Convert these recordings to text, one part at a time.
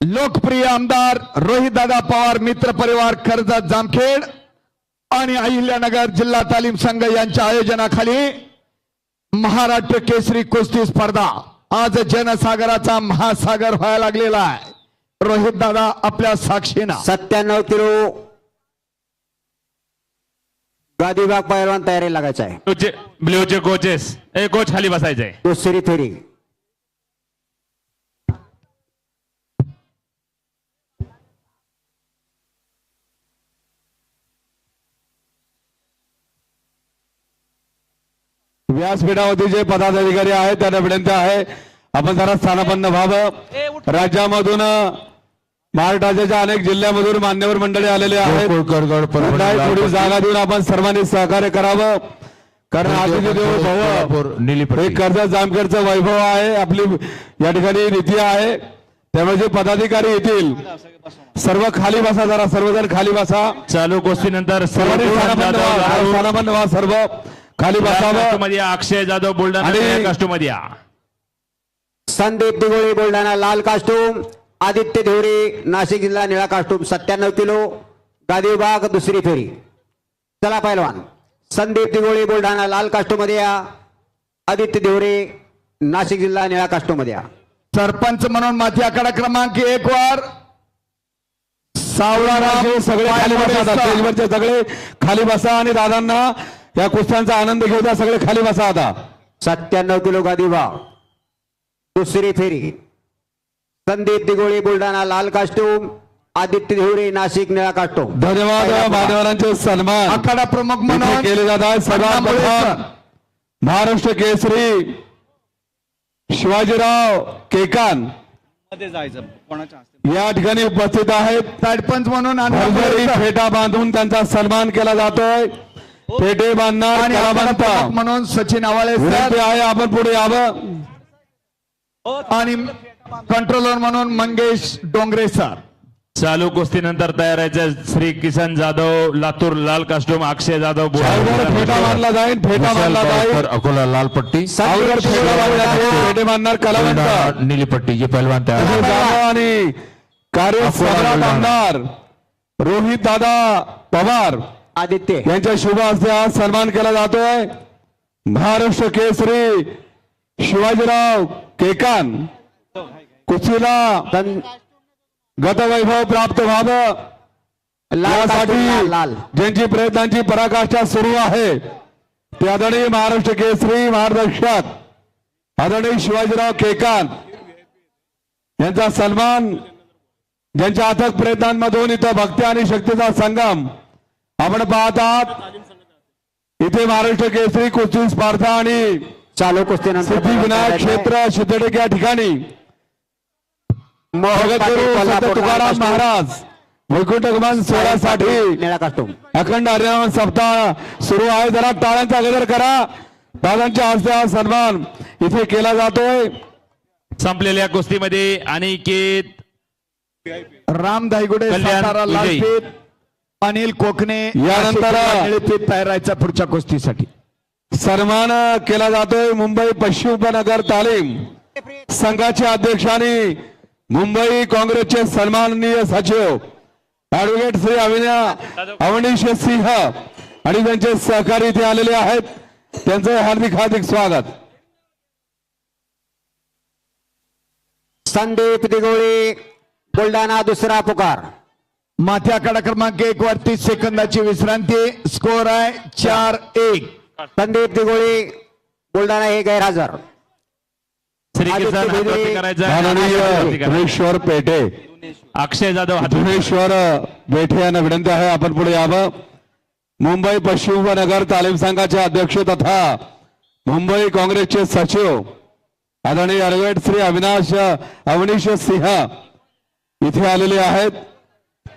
लोकप्रिय आमदार रोहितदादा पवार मित्र परिवार कर्जत जामखेड आणि अहिल्यानगर जिल्हा तालीम संघ यांच्या आयोजनाखाली महाराष्ट्र केसरी कुस्ती स्पर्धा आज जनसागराचा महासागर व्हायला लागलेला आहे. रोहितदादा आपल्या साक्षीनं. सत्त्याण्णव किलो गादी विभाग पैलवान तयारी लागायचा आहे. ब्ल्यूचे कोचेस ए कोच खाली बसायचंय. दुसरी फेरी. व्यासपीठावरती जे पदाधिकारी आहेत त्यांना विनंती आहे आपण जरा स्थानापन्न व्हावं. राज्यामधून महाराष्ट्राच्या अनेक जिल्ह्यामधून मान्यवर मंडळी आलेले आहेत. थोडी जागा देऊन आपण सर्वांनी सहकार्य करावं. कारण आदित्य देव हे कर्जत जामखेडचं वैभव आहे. आपली या ठिकाणी नीती आहे. त्यामुळे जे पदाधिकारी येतील सर्व खाली बसा जरा सर्वजण खाली बसा. चालू स्थानापन्न व्हा सर्व. खाली बसावं. मध्ये अक्षय जाधव बुलढाणा आणि- कास्टमध्ये या. संदीप दिगोळी बुलढाणा लाल कास्टूम आदित्य धोरे नाशिक जिल्हा निळा कास्टूम सत्त्याण्णव किलो गादी विभाग दुसरी फेरी. चला पैलवान संदीप दिगोळी बुलढाणा लाल कास्टूममध्ये या आदित्य देवरे नाशिक जिल्हा निळा कास्टूममध्ये या. सरपंच म्हणून माथी आकडा क्रमांक एक वर सावळाराम हे सगळे खाली बसा सगळे खाली बसा आणि दादांना या कुस्त्यांचा आनंद घेऊ द्या सगळे खाली बसा आता. सत्त्याण्णव किलो गादी दुसरी फेरी. संदीप दिगोळी बुलढाणा लाल कास्टूम आदित्य देवरे नाशिक निळा कास्टूम धन्यवाद. मान्यवरांचे सन्मान. आखाडा प्रमुख म्हणून केले जात आहेत सर्वात अण्णामुळे प्रथम सर. महाराष्ट्र केसरी शिवाजीराव केकान. या ठिकाणी उपस्थित आहेत. सरपंच म्हणून. फेटा बांधून त्यांचा सन्मान केला जातोय. फेटे बांधणार आणि आखाडा कलावंत प्रमुख म्हणून सचिन आवाळे विनंती आहे आपण पुढे यावं. आणि कंट्रोलर म्हणून मंगेश डोंगरे सर. चालू कुस्तीनंतर तयार आहे श्री किसन जाधव लातूर लाल कास्टूम अक्षय जाधव फेटा बांधला जाईल फेटा बांधला जाईल. अकोला लाल पट्टी. फेटा बांधणार कलावंत नीली पट्टी जे पहलवान तयार आणि कार्य. आमदार रोहित दादा पवार. आदित्य. यांच्या शुभ हस्ते आज सन्मान केला जातोय. महाराष्ट्र केसरी शिवाजीराव केकान कुस्तीला गतवैभव प्राप्त व्हावं. यासाठी ज्यांची प्रयत्नांची पराकाष्ठा सुरू आहे ते आदरणीय महाराष्ट्र केसरी मार्गदर्शक आदरणीय शिवाजीराव केकान यांचा सन्मान ज्यांच्या अथक प्रयत्नांमधून इथं भक्ती आणि शक्तीचा संगम आपण पाहत आहात इथे महाराष्ट्र केसरी कुस्ती स्पर्धा आणि चालू कुस्तीनंतर सिद्धिविनायक क्षेत्र सिद्धटेक या ठिकाणी. तुकाराम. महाराज वैकुंठगमन सोहळ्यासाठी अखंड हरिनाम सप्ताह सुरू आहे. जरा टाळ्यांचा गजर करा. दादांच्या हस्ते हा सन्मान इथे केला जातोय. संपलेल्या कुस्तीमध्ये अनिकेत राम धायगुडे. लालपीत अनिल कोकणे यानंतर- तयारायचा पुढच्या कुस्तीसाठी. सन्मान केला जातोय मुंबई पश्चिम उपनगर तालीम संघाचे अध्यक्ष आणि मुंबई काँग्रेसचे सन्माननीय सचिव ऍडव्होकेट श्री अविना अवनीश सिंह आणि त्यांचे सहकारी इथे आलेले आहेत. त्यांचं हार्दिक हार्दिक स्वागत. संदीप दिगोळे बुलढाणा दुसरा पुकार. माथी आखाडा क्रमांक एक वर तीस सेकंदाची विश्रांती. स्कोर आहे चार एक. संदीप दिगोळे बुलढाणा हे गैरहजर. श्री आदित्य किसन भेदरे. हातवरती करायचा माननीय हातवरती करायचा. धुरेश्वर पेठे. अक्षय जाधव हात धुरेश्वर बेठे यांना विनंती आहे आपण पुढे यावं. मुंबई पश्चिम उपनगर तालीम संघाचे अध्यक्ष तथा मुंबई काँग्रेसचे सचिव आदरणीय ॲडव्होकेट श्री अविनाश अवनीश सिंह इथे आलेले आहेत.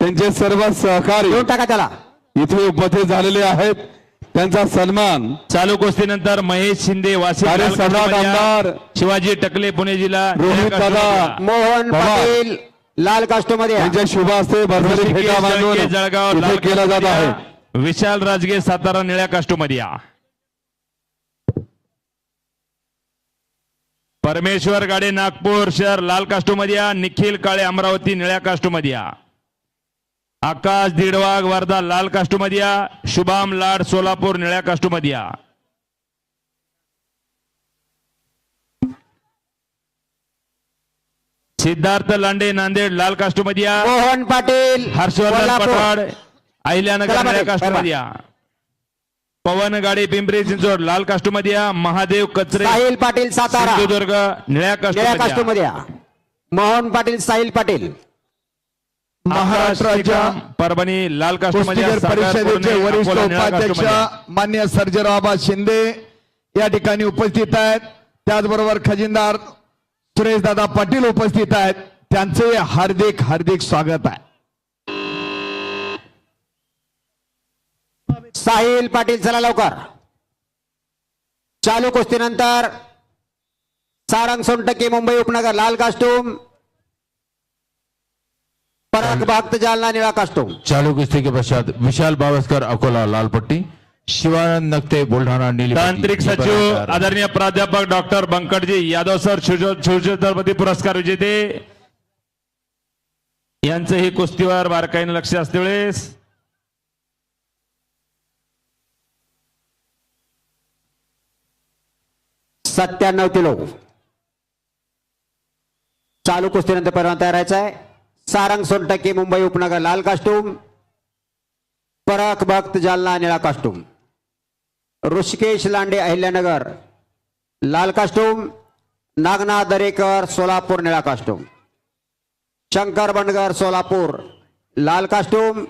त्यांचे सर्व सहकारी टाका त्याला इथे उपस्थित झालेले आहेत त्यांचा सन्मान चालू कुस्तीनंतर महेश शिंदे सम्राट. आमदार शिवाजी टकले पुणे जिल्हा रोहित दादा. मोहन. पाटील लाल कास्टूममध्ये या. त्यांच्या शुभ हस्ते फेटा बांधून जळगाव इथे केला जात आहे. विशाल राजगे सातारा निळ्या कास्टमध्ये या परमेश्वर गाडे नागपूर शहर लाल कास्टोमध्ये या निखिल काळे अमरावती निळ्या कास्टोमध्ये या आकाश दिडवाग वर्धा लाल कास्टोमध्ये या शुभाम लाड सोलापूर निळ्या कास्टोमध्ये या सिद्धार्थ लांडे नांदेड लाल कास्टोमध्ये या मोहन पाटील हर्षवर्धन. पठाड अहिल्यानगर निळ्या कास्टोमध्ये या पवन गाडी पिंपरी चिंचवड लाल कास्टोमध्ये या महादेव कचरे साहिल पाटील सातारा. सिंधुदुर्ग निळ्या कास्टोमध्ये या. मोहन पाटील साहिल पाटील. महाराष्ट्राच्या परभणी लाल कुस्तीगीर परिषदेचे वरिष्ठ उपाध्यक्ष मान्य सर्जेरावबा शिंदे या ठिकाणी उपस्थित आहेत. त्याचबरोबर खजिनदार सुरेशदादा पाटील उपस्थित आहेत. त्यांचे हार्दिक हार्दिक स्वागत आहे. साहिल पाटील चला लवकर. चालू कुस्तीनंतर सारंग सोनटक्के मुंबई उपनगर लाल कास्टूम. पराग भक्त जालना निळा कास्टूम चालू कुस्ती के पश्चात विशाल बावस्कर अकोला लाल पट्टी शिवानंद नकते बुलढाणा नीली. तांत्रिक सचिव. आदरणीय प्राध्यापक डॉक्टर बंकटजी यादव सर शिवछत्रपती पुरस्कार विजेते यांचं ही कुस्तीवर बारकाईने लक्ष असते वेळेस सत्त्याण्णव किलो चालू कुस्तीनंतर परवा तयार आहे सारंग सोनटक्के मुंबई उपनगर लाल कास्टूम पराग भक्त जालना निळा कास्टूम ऋषिकेश लांडे अहिल्यानगर लाल कास्टूम नागनाथ दरेकर सोलापूर निळा कास्टूम शंकर बंडगर सोलापूर लाल कास्टूम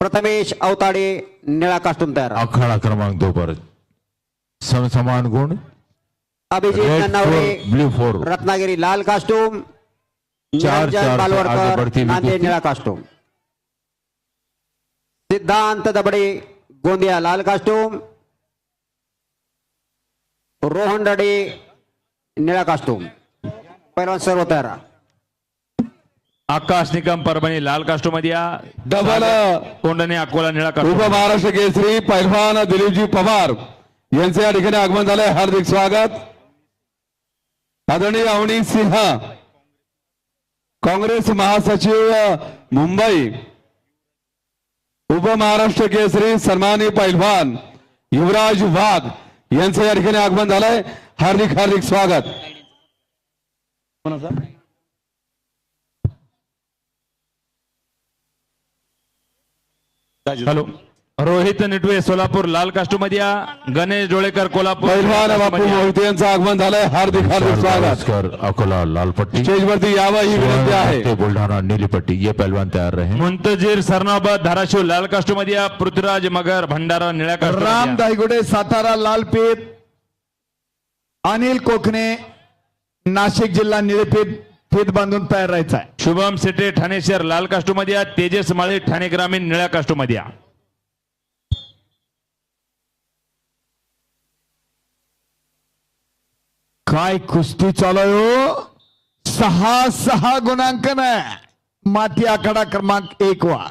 प्रथमेश अवताडे निळा कास्टूम तयार. अखाड़ा क्रमांक दो पर. समसमान गुण. Abhijit four blue four Ratnagiri लाल कास्टूम चार आगे बढ़ती नांदेड। निळा कास्टूम. सिद्धांत दबडे गोंदिया लाल कास्टूम. रोहन रडे निळा कास्टूम. पहिलवान सर्व तयार आकाश निकम परभणी लाल कास्टोमध्ये. या डबल. कोंडणे अकोला निळा उप महाराष्ट्र केसरी पैलवान दिलीपजी पवार. यांचे या ठिकाणी आगमन झाले हार्दिक स्वागत. आदरणीय अवनी सिंह काँग्रेस महासचिव मुंबई. उप महाराष्ट्र केसरी सन्मानी पैलवान युवराज वाघ यांचं या ठिकाणी आगमन झालंय. हार्दिक हार्दिक स्वागत. हॅलो. रोहित निटवे सोलापूर लाल कास्टोमध्ये या गणेश डोळेकर कोल्हापूर पैलवान बापू. मोहिते यांचं आगमन झालंय. हार्दिक हार्दिक स्वागत. अकोला लाल पट्टी स्टेजवरती यावं ही विनंती आहे. बुलढाणा नीली पट्टी ये पहलवान तैयार रहे. मुंतजीर सरनाबाद धाराशिव लाल कास्टोमध्ये या पृथ्वीराज मगर भंडारा निळ्या राम. दायगुडे सातारा लालपेठ अनिल कोकणे नाशिक जिल्हा निळेपेठ फेत बांधून तयार राहायचा आहे. शुभम सेटे ठाणे शहर लाल कास्टोमध्ये या तेजस माळी ठाणे ग्रामीण निळ्या कास्टोमध्ये काय कुस्ती चालू आहे हो? सहा सहा गुणांकन आहे माती आखाडा क्रमांक एक वा.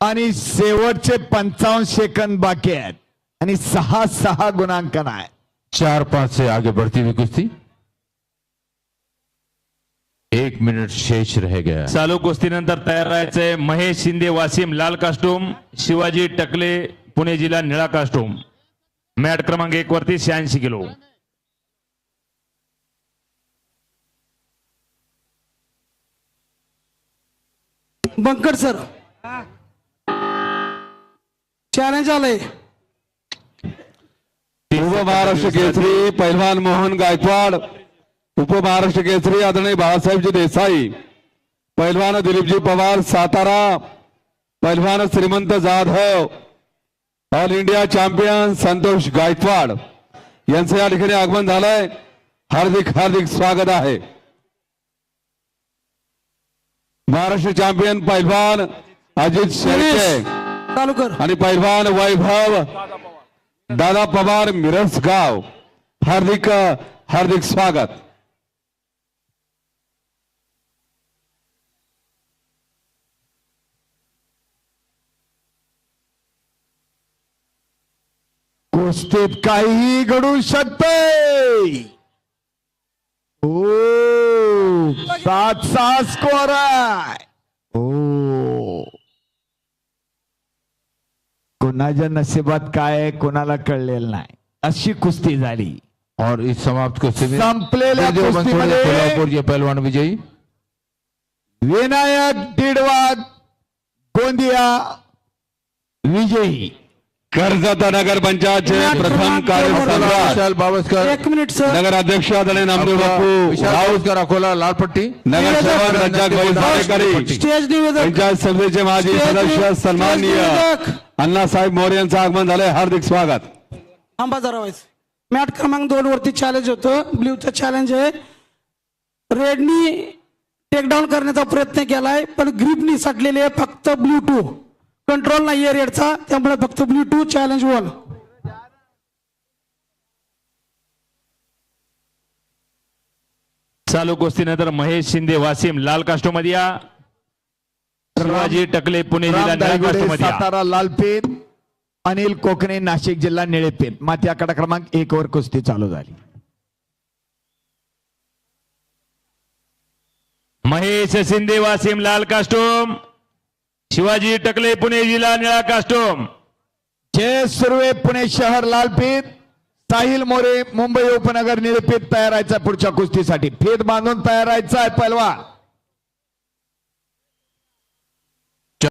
आणि शेवटचे पंचावन्न सेकंद बाकी आहेत. आणि सहा सहा गुणांकन आहे चार पांच से आगे बढ़ती हुई कुश्ती एक मिनट शेष रह गया। चालू कुस्तीनंतर तयार राहायचंय महेश शिंदे वासिम लाल कास्टूम शिवाजी टकले पुणे जिल्हा निळा कास्टूम. मॅट क्रमांक एक वरती शहाऐंशी किलो. Bunker sir. चॅलेंज आलंय. उप महाराष्ट्र केसरी पैलवान मोहन गायकवाड उप महाराष्ट्र केसरी आदरणीय बाळासाहेबजी देसाई पैलवान दिलीपजी पवार सातारा पैलवान Shrimant Jadhav all India champion Santosh Gaikwad. यांचं या ठिकाणी आगमन झालंय. हार्दिक हार्दिक स्वागत आहे. महाराष्ट्र चॅम्पियन पैलवान अजित शेळके आणि पैलवान वैभव दादा पवार मिरजगाव हार्दिक हार्दिक स्वागत. कुस्तीत काहीही घडू शकते ओ सात सहा स्कोर आहे ओ। कोणाच्या नशिबात काय कोणाला कळलेलं नाही अशी कुस्ती झाली और इस समाप्त कुश्ती में संपलेल्या कुस्तीमध्ये कोल्हापुर ये पहलवान विजयी। विनायक दीडवाग गोंदिया विजयी। कर्जत नगर पंचायतचे प्रथम कार्यसम्राट विशाल बावस्कर. एक मिनिट सर. नगराध्यक्ष आदरणीय नामदेव अकोला, बापू. विशाल बावस्कर अकोला लालपट्टी. नगरसेवक रज्जाक भाई साडेकरी स्टेज निवेदक. पंचायत समितीचे माजी स्टेज सदस्य निवेदक. सन्माननीय निवेदक. अण्णासाहेब मोरे यांचं आगमन झालंय. हार्दिक स्वागत. थांबा जरा व्हायचं मॅट क्रमांक दोन वरती चॅलेंज होतं. ब्ल्यूचं चॅलेंज आहे. रेडनी टेकडाऊन करण्याचा प्रयत्न केलाय पण ग्रीपनी सटलेले आहे फक्त ब्ल्यू टू कंट्रोल नाहीये रेडचा त्यामुळे फक्त ब्ल्यू टू चॅलेंज वन चालू कुस्तीनंतर महेश शिंदे वासिम लाल कास्टोमध्ये या शिवाजी टकले पुणे जिल्हा राम निळ्या दायगुडे, कास्टोमध्ये या सातारा लालपेठ अनिल कोकणे नाशिक जिल्हा निळेपेठ माती आकडा क्रमांक एक वर कुस्ती चालू झाली. महेश शिंदे वासिम लाल कास्टोम शिवाजी टकले पुणे जिल्हा निळा कास्टोम. जय सुर्वे पुणे शहर लालपीत साहिल मोरे मुंबई उपनगर निरपीत तयार राहायचा पुढच्या कुस्तीसाठी. फेद बांधून तयार राहायचा आहे पहिलवान.